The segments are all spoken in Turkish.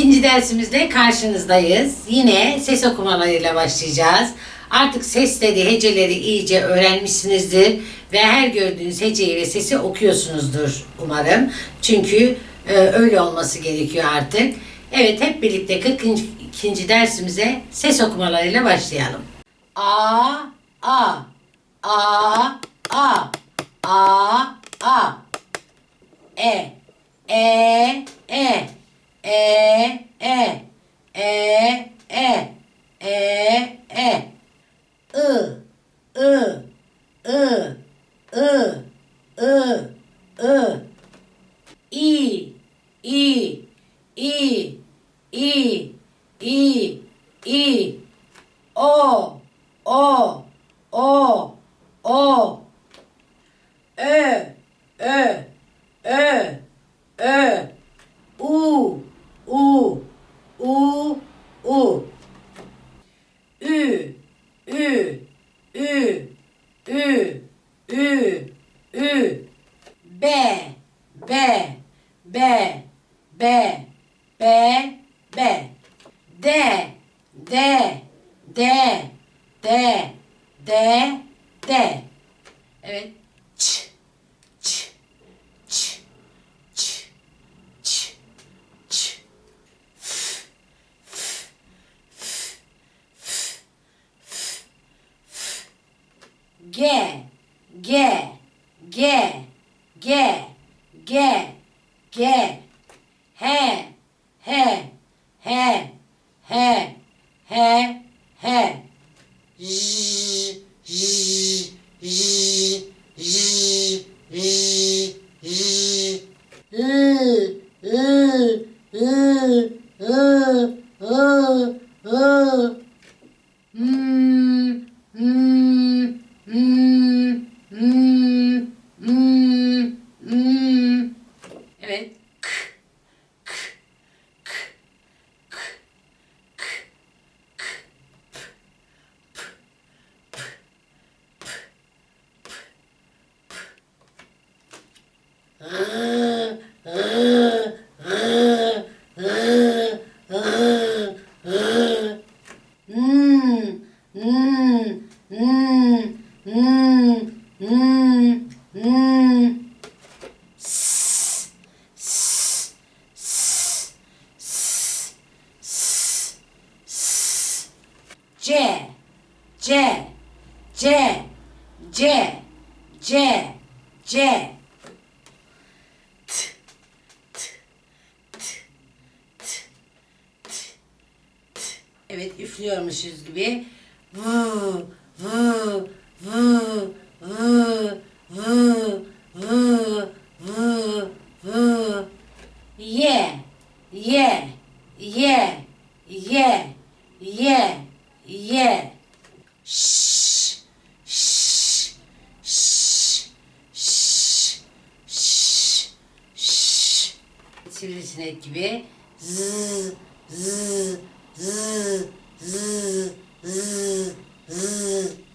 ikinci dersimizde karşınızdayız. Yine ses okumalarıyla başlayacağız. Artık sesleri, heceleri iyice öğrenmişsinizdir ve her gördüğünüz heceyi ve sesi okuyorsunuzdur umarım. Çünkü e, öyle olması gerekiyor artık. Evet hep birlikte 42. dersimize ses okumalarıyla başlayalım. A, A, A, A, A, A, E, E, E, 에, 에, 에, 에, 에, 에, 으, 으, 으, 으, 으, 으, 이, 이, 이, 이, 이, 이, 어, 어, 어, 어, 에, 에, 에, 에, 우, U, U, U, Ü, Ü, Ü, Ü, Ü, Ü, B, B, B, B, B, B, D, D, D, D, D, D. Evet. Ç, ç, ç, ç, ç. F, f, f, f, f, f. G, G, G, G, G, G. H, H, H, H, H, H. J, Hmm. S, s, s, s, s, s. C, C, C, C, C, C. Evet üflüyormuşuz gibi. Vı, vı, vı, vı vu, vu, vu, vu. Ye, ye, ye, ye, ye, ye. Şş, şş, şş, şş, şş, şş. Sivrisinek gibi z z z z z z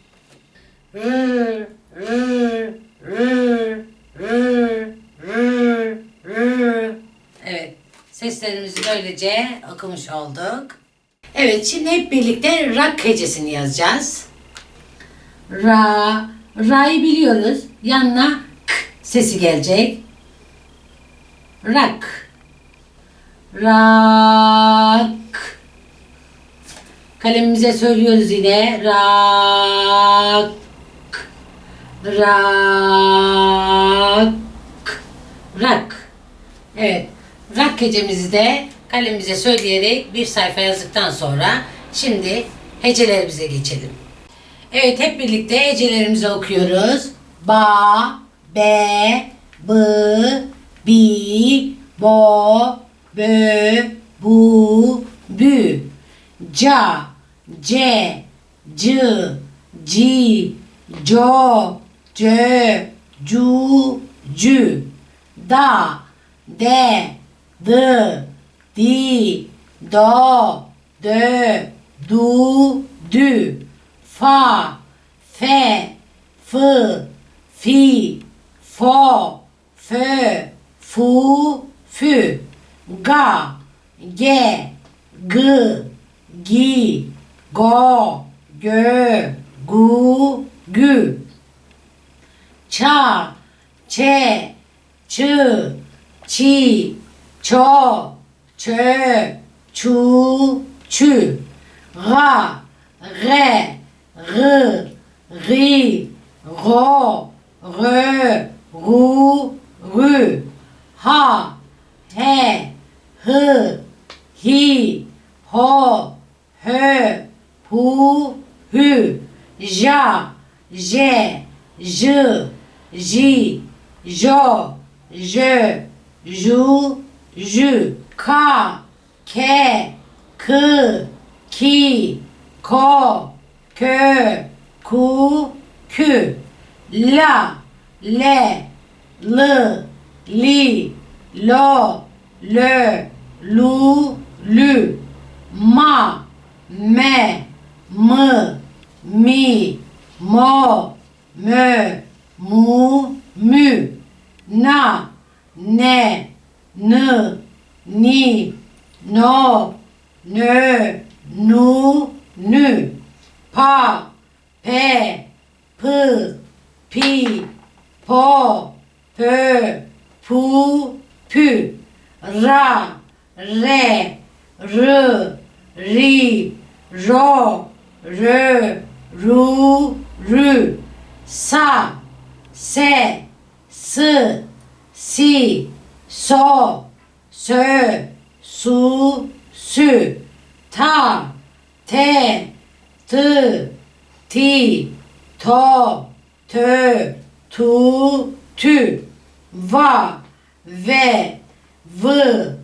Evet, seslerimizi böylece okumuş olduk. Evet, şimdi hep birlikte rak hecesini yazacağız. Ra, ra'yı biliyoruz. Yanına k sesi gelecek. Rak. Rak. Kalemimize söylüyoruz yine. Rak. Rak. Rak. Evet. Rak hecemizi de kalemimize söyleyerek bir sayfa yazdıktan sonra şimdi hecelerimize geçelim. Evet hep birlikte hecelerimizi okuyoruz. Ba, be, bı, bi, bo, bö, bu, bü. Ca, ce, cı, ci, co, cö, cu, cü. Da, de, dı, di, do, dö, du, dü. Fa, fe, fı, fi, fo, fö, fu, fü. Ga, ge, gı, gi, go, gö, gu, gü. Ça, çe, çı, çi, ço, çö, çu, çü. Ra, re, rı, ri, ro, rö, ru, rü. Ha, he, hı, hi, ho, hö, hu, hü. Ja, je, J, Jo, Je, Jou, Ju, Ka, Ke, Ku, Ki, Ko, Que, Ku, Ku. La, Les, Le, Li, Lo, Le, Lou, Lu. Ma, Me, Me, Mi, Mo, Me, mu, mü. Na, ne, nı, ni, no, nö, nu, nü. Pa, pe, pı, pi, po, pö, pu, pü. Ra, re, rı, ri, ro, rö, ru, rü. Sa, se, sı, si, so, sö, su, sü. Ta, te, tı, ti, to, tö, tu, tü. Va, ve, vı,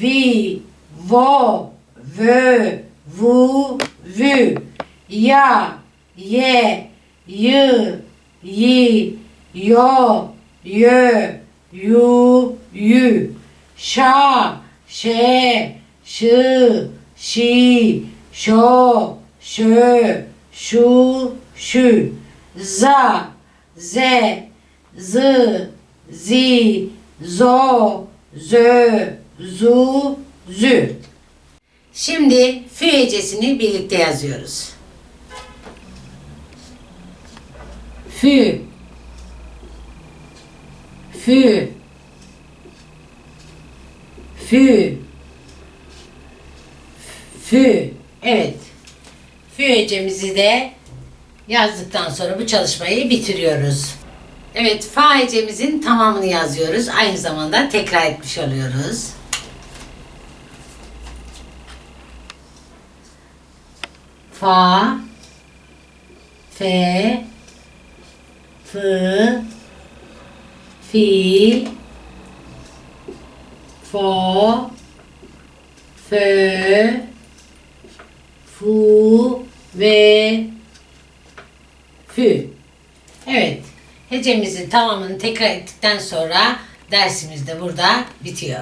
vi, vo, vö, vu, vü. Ya, ye, yı, yi, yo, yö, yu, yü. Şa, şe, şı, şi, şo, şö, şu, şü. Za, ze, zı, zi, zo, zö, zu, zü. Şimdi fü hecesini birlikte yazıyoruz. Fü, fü, fü, fü. Evet. Fü hecemizi de yazdıktan sonra bu çalışmayı bitiriyoruz. Evet, fa hecemizin tamamını yazıyoruz. Aynı zamanda tekrar etmiş oluyoruz. Fa, fe, fı, fi, fo, fö, fu ve fü. Evet. Hecemizin tamamını tekrar ettikten sonra dersimiz de burada bitiyor.